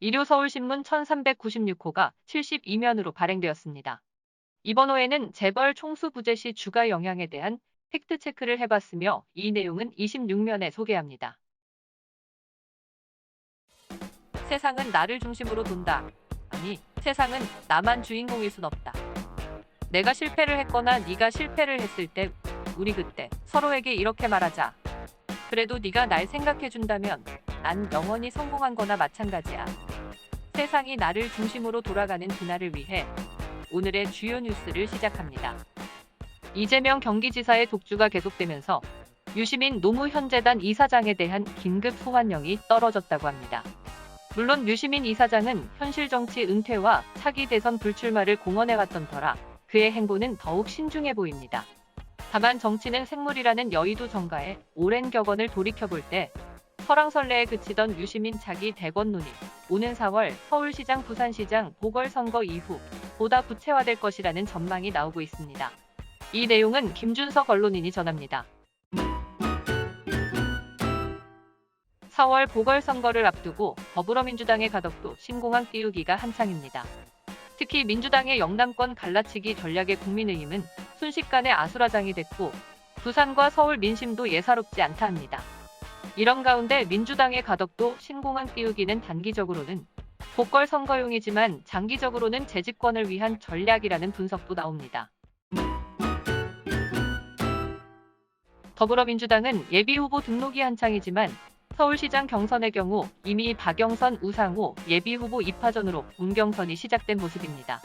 일요서울신문 1396호가 72면으로 발행되었습니다. 이번 호에는 재벌 총수 부재 시 주가 영향에 대한 팩트체크를 해봤으며 이 내용은 26면에 소개합니다. 세상은 나를 중심으로 돈다. 아니, 세상은 나만 주인공일 순 없다. 내가 실패를 했거나 네가 실패를 했을 때 우리 그때 서로에게 이렇게 말하자. 그래도 네가 날 생각해 준다면 난 영원히 성공한 거나 마찬가지야. 세상이 나를 중심으로 돌아가는 그날을 위해 오늘의 주요 뉴스를 시작합니다. 이재명 경기지사의 독주가 계속되면서 유시민 노무현재단 이사장에 대한 긴급 소환령이 떨어졌다고 합니다. 물론 유시민 이사장은 현실 정치 은퇴와 차기 대선 불출마를 공언해왔던 터라 그의 행보는 더욱 신중해 보입니다. 다만 정치는 생물이라는 여의도 정가에 오랜 격언을 돌이켜볼 때 설왕설래에 그치던 유시민 차기 대권 논의 오는 4월 서울시장 부산시장 보궐선거 이후 보다 구체화될 것이라는 전망이 나오고 있습니다. 이 내용은 김준석 언론인이 전합니다. 4월 보궐선거를 앞두고 더불어민주당의 가덕도 신공항 띄우기가 한창입니다. 특히 민주당의 영남권 갈라치기 전략의 국민의힘은 순식간에 아수라장이 됐고 부산과 서울 민심도 예사롭지 않다 합니다. 이런 가운데 민주당의 가덕도 신공항 띄우기는 단기적으로는 보궐선거용이지만 장기적으로는 재집권을 위한 전략이라는 분석도 나옵니다. 더불어민주당은 예비후보 등록이 한창이지만 서울시장 경선의 경우 이미 박영선, 우상호 예비후보 2파전으로 운경선이 시작된 모습입니다.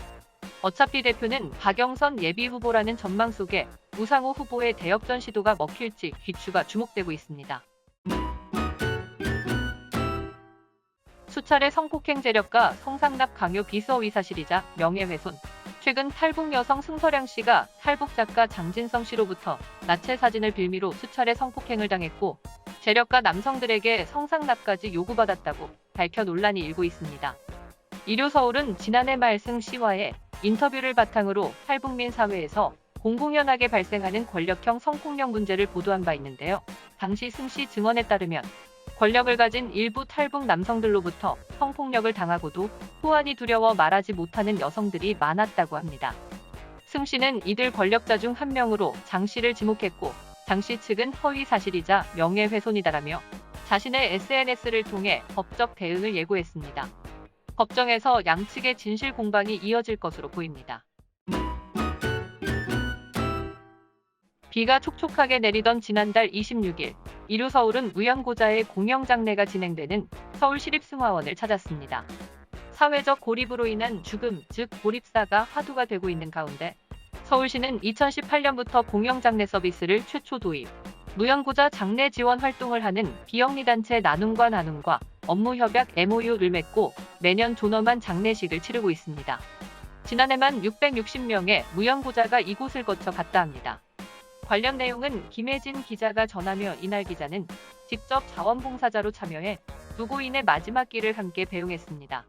어차피 대표는 박영선 예비후보라는 전망 속에 우상호 후보의 대역전 시도가 먹힐지 귀추가 주목되고 있습니다. 수차례 성폭행 재력과 성상납 강요 비서의 사실이자 명예훼손. 최근 탈북 여성 승서량 씨가 탈북 작가 장진성 씨로부터 나체 사진을 빌미로 수차례 성폭행을 당했고 재력가 남성들에게 성상납까지 요구받았다고 밝혀 논란이 일고 있습니다. 일요 서울은 지난해 말 승 씨와의 인터뷰를 바탕으로 탈북민 사회에서 공공연하게 발생하는 권력형 성폭력 문제를 보도한 바 있는데요. 당시 승 씨 증언에 따르면 권력을 가진 일부 탈북 남성들로부터 성폭력을 당하고도 후환이 두려워 말하지 못하는 여성들이 많았다고 합니다. 승 씨는 이들 권력자 중 한 명으로 장 씨를 지목했고 장 씨 측은 허위 사실이자 명예훼손이다라며 자신의 SNS를 통해 법적 대응을 예고했습니다. 법정에서 양측의 진실 공방이 이어질 것으로 보입니다. 비가 촉촉하게 내리던 지난달 26일 이루 서울은 무연고자의 공영장례가 진행되는 서울시립승화원을 찾았습니다. 사회적 고립으로 인한 죽음, 즉 고립사가 화두가 되고 있는 가운데 서울시는 2018년부터 공영장례 서비스를 최초 도입, 무연고자 장례 지원 활동을 하는 비영리단체 나눔과 나눔과 업무협약 MOU를 맺고 매년 존엄한 장례식을 치르고 있습니다. 지난해만 660명의 무연고자가 이곳을 거쳐 갔다 합니다. 관련 내용은 김혜진 기자가 전하며 이날 기자는 직접 자원봉사자로 참여해 누고인의 마지막 길을 함께 배웅했습니다.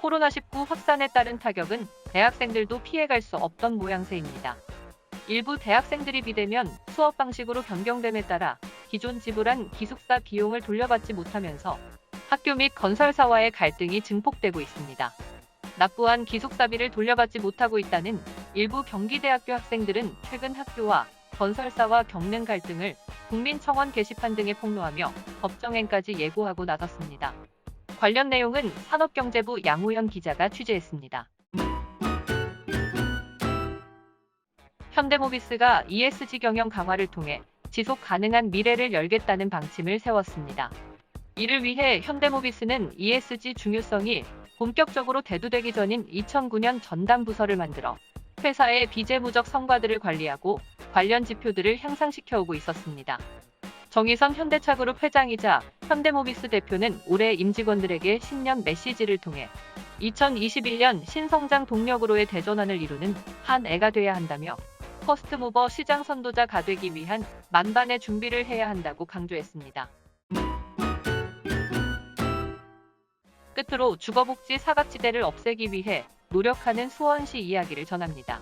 코로나19 확산에 따른 타격은 대학생들도 피해갈 수 없던 모양새입니다. 일부 대학생들이 비대면 수업 방식으로 변경됨에 따라 기존 지불한 기숙사 비용을 돌려받지 못하면서 학교 및 건설사와의 갈등이 증폭되고 있습니다. 납부한 기숙사비를 돌려받지 못하고 있다는 일부 경기대학교 학생들은 최근 학교와 건설사와 겪는 갈등을 국민청원 게시판 등에 폭로하며 법정행까지 예고하고 나섰습니다. 관련 내용은 산업경제부 양우현 기자가 취재했습니다. 현대모비스가 ESG 경영 강화를 통해 지속 가능한 미래를 열겠다는 방침을 세웠습니다. 이를 위해 현대모비스는 ESG 중요성이 본격적으로 대두되기 전인 2009년 전담 부서를 만들어 회사의 비재무적 성과들을 관리하고 관련 지표들을 향상시켜 오고 있었습니다. 정의선 현대차그룹 회장이자 현대모비스 대표는 올해 임직원들에게 신년 메시지를 통해 2021년 신성장 동력으로의 대전환을 이루는 한 애가 돼야 한다며 퍼스트무버 시장 선도자가 되기 위한 만반의 준비를 해야 한다고 강조했습니다. 끝으로 주거복지 사각지대를 없애기 위해 노력하는 수원시 이야기를 전합니다.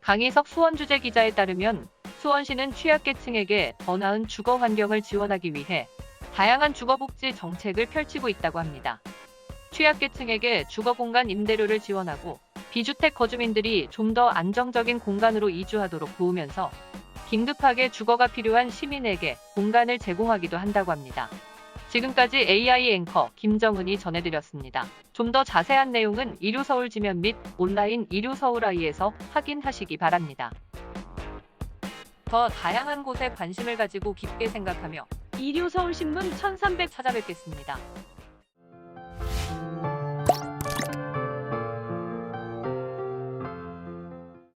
강희석 수원주재 기자에 따르면 수원시는 취약계층에게 더 나은 주거 환경을 지원하기 위해 다양한 주거복지 정책을 펼치고 있다고 합니다. 취약계층에게 주거공간 임대료를 지원하고 비주택 거주민들이 좀 더 안정적인 공간으로 이주하도록 도우면서 긴급하게 주거가 필요한 시민에게 공간을 제공하기도 한다고 합니다. 지금까지 AI 앵커 김정은이 전해드렸습니다. 좀 더 자세한 내용은 이루서울 지면 및 온라인 이루서울 아이에서 확인하시기 바랍니다. 더 다양한 곳에 관심을 가지고 깊게 생각하며 이류 서울신문 1300 찾아뵙겠습니다.